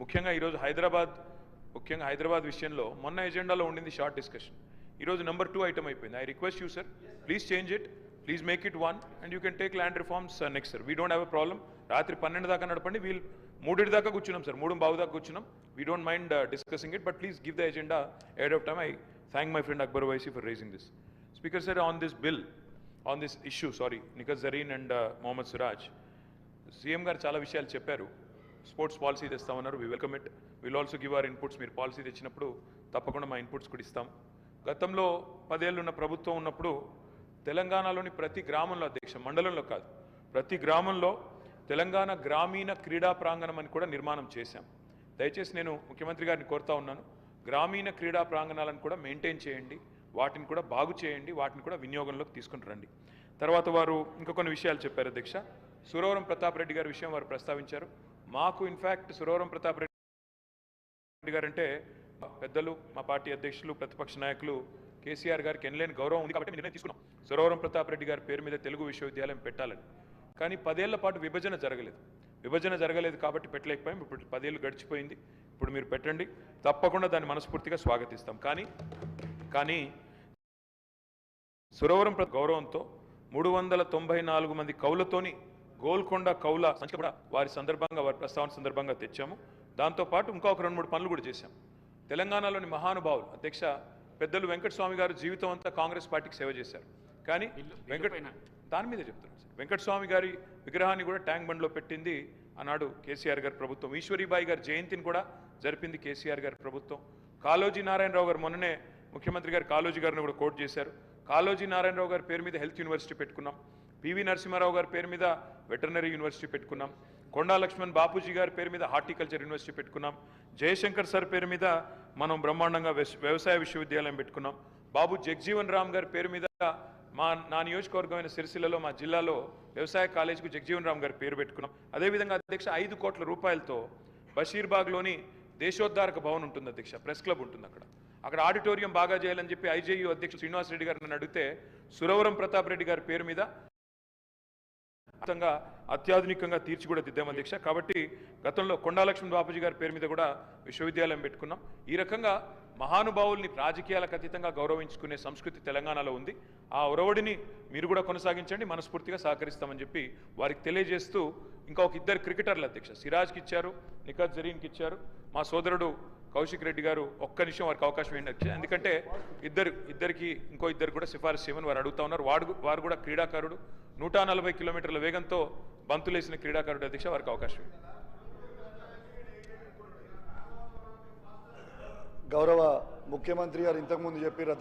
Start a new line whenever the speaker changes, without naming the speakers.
ముఖ్యంగా ఈరోజు హైదరాబాద్ ముఖ్యంగా హైదరాబాద్ విషయంలో మొన్న ఎజెండాలో ఉండింది షార్ట్ డిస్కషన్. ఈరోజు నెంబర్ టూ ఐటమ్ అయిపోయింది. I request you sir please change it please make it one and you can take land reforms next sir. We don't have a problem రాత్రి పన్నెండు దాకా నడపండి. వీల్ మూడింటి దాకా కూర్చున్నాం సార్. మూడు బావు దాకా కూర్చున్నాం. We don't mind discussing it but please give the agenda ahead of time I thank my friend Akbar Owaisi for raising this speaker sir on this bill on this issue sorry Nikhat Zareen and Mohammed Siraj CM గారు చాలా విషయాలు చెప్పారు. Sports policy తెస్తామన్నారు. We welcome it will also give our inputs మీరు policy తెచ్చినప్పుడు తప్పకుండా మా inputs కూడా ఇస్తాం. గతంలో పదేళ్ళున్న ప్రభుత్వం ఉన్నప్పుడు తెలంగాణలోని ప్రతి గ్రామంలో అధ్యక్ష మండలంలో కాదు ప్రతి గ్రామంలో తెలంగాణ గ్రామీణ క్రీడా ప్రాంగణం అని కూడా నిర్మాణం చేశాం. దయచేసి నేను ముఖ్యమంత్రి గారిని కోరుతా ఉన్నాను. గ్రామీణ క్రీడా ప్రాంగణాలను కూడా మెయింటైన్ చేయండి. వాటిని కూడా బాగు చేయండి. వాటిని కూడా వినియోగంలోకి తీసుకుని రండి. తర్వాత వారు ఇంకా కొన్ని విషయాలు చెప్పారు అధ్యక్ష. సురవరం ప్రతాప్ రెడ్డి గారి విషయం వారు ప్రస్తావించారు. మాకు ఇన్ఫ్యాక్ట్ సురవరం ప్రతాప్ రెడ్డి గారు అంటే పెద్దలు మా పార్టీ అధ్యక్షులు ప్రతిపక్ష నాయకులు కేసీఆర్ గారికి ఎనలేని గౌరవం ఉంది కాబట్టి నిర్ణయం తీసుకున్నాం. సురవరం ప్రతాప్ రెడ్డి గారి పేరు మీద తెలుగు విశ్వవిద్యాలయం పెట్టాలని. కానీ పదేళ్ళ పాటు విభజన జరగలేదు. విభజన జరగలేదు కాబట్టి పెట్టలేకపోయాం. ఇప్పుడు పదేళ్ళు గడిచిపోయింది. ఇప్పుడు మీరు పెట్టండి. తప్పకుండా దాన్ని మనస్ఫూర్తిగా స్వాగతిస్తాం. కానీ కానీ సురవరం ప్ర- గౌరవంతో మూడు వందల తొంభై నాలుగు మంది కౌలతోని గోల్కొండ కౌల సంఖ్య కూడా వారి సందర్భంగా వారి ప్రస్తావన సందర్భంగా తెచ్చాము. దాంతోపాటు ఇంకా ఒక రెండు మూడు పనులు కూడా చేశాం. తెలంగాణలోని మహానుభావులు అధ్యక్ష పెద్దలు వెంకటస్వామి గారు జీవితం అంతా కాంగ్రెస్ పార్టీకి సేవ చేశారు. కానీ వెంకట దాని మీద చెప్తున్నాను సార్. వెంకటస్వామి గారి విగ్రహాన్ని కూడా ట్యాంక్ బండ్లో పెట్టింది ఆనాడు కేసీఆర్ గారి ప్రభుత్వం. ఈశ్వరీబాయి గారి జయంతిని కూడా జరిపింది కేసీఆర్ గారి ప్రభుత్వం. కాళోజీ నారాయణరావు గారు మొన్ననే ముఖ్యమంత్రి గారు కాళోజీ గారిని కూడా కోట్ చేశారు. కాళోజీ నారాయణరావు గారి పేరు మీద హెల్త్ యూనివర్సిటీ పెట్టుకున్నాం. పివి నరసింహారావు గారి పేరు మీద వెటర్నరీ యూనివర్సిటీ పెట్టుకున్నాం. కొండా లక్ష్మణ్ బాపూజీ గారి పేరు మీద హార్టికల్చర్ యూనివర్సిటీ పెట్టుకున్నాం. జయశంకర్ సార్ పేరు మీద మనం బ్రహ్మాండంగా వ్యవసాయ విశ్వవిద్యాలయం పెట్టుకున్నాం. బాబు జగ్జీవన్ రామ్ గారి పేరు మీద మా నా నియోజకవర్గమైన సిరిసిల్లలో మా జిల్లాలో వ్యవసాయ కాలేజీకు జగ్జీవన్ రామ్ గారి పేరు పెట్టుకున్నాం. అదేవిధంగా అధ్యక్ష ఐదు కోట్ల రూపాయలతో బషీర్బాగ్లోని దేశోద్ధారక భవన్ ఉంటుంది అధ్యక్ష ప్రెస్ క్లబ్ ఉంటుంది అక్కడ. అక్కడ ఆడిటోరియం బాగా చేయాలని చెప్పి ఐజేయూ అధ్యక్షుడు శ్రీనివాస్ రెడ్డి గారు నన్ను అడిగితే సురవరం ప్రతాప్ రెడ్డి గారి పేరు మీద అత్యంగా అత్యాధునికంగా తీర్చి కూడా దిద్దాం అధ్యక్ష కాబట్టి గతంలో కొండాలక్ష్మి బాపూజీ గారి పేరు మీద కూడా విశ్వవిద్యాలయం పెట్టుకున్నాం. ఈ రకంగా మహానుభావుల్ని రాజకీయాలకు అతీతంగా గౌరవించుకునే సంస్కృతి తెలంగాణలో ఉంది. ఆ ఒరవడిని మీరు కూడా కొనసాగించండి మనస్ఫూర్తిగా సహకరిస్తామని చెప్పి వారికి తెలియజేస్తూ ఇంకా ఒక ఇద్దరు క్రికెటర్లు అధ్యక్ష సిరాజ్కి ఇచ్చారు నిఖత్ జరీన్కి ఇచ్చారు. మా సోదరుడు కౌశిక్ రెడ్డి గారు ఒక్క నిమిషం వారికి అవకాశం ఏంటి ఎందుకంటే ఇద్దరు ఇద్దరికి ఇంకో ఇద్దరు కూడా సిఫారసు చేయమని వారు అడుగుతా ఉన్నారు. వాడు వారు కూడా క్రీడాకారుడు. నూట నలభై కిలోమీటర్ల వేగంతో బంతులేసిన క్రీడాకారుడు అధ్యక్ష వారికి అవకాశం
గౌరవ ముఖ్యమంత్రి గారు ఇంతకుముందు చెప్పారు అధ్యక్ష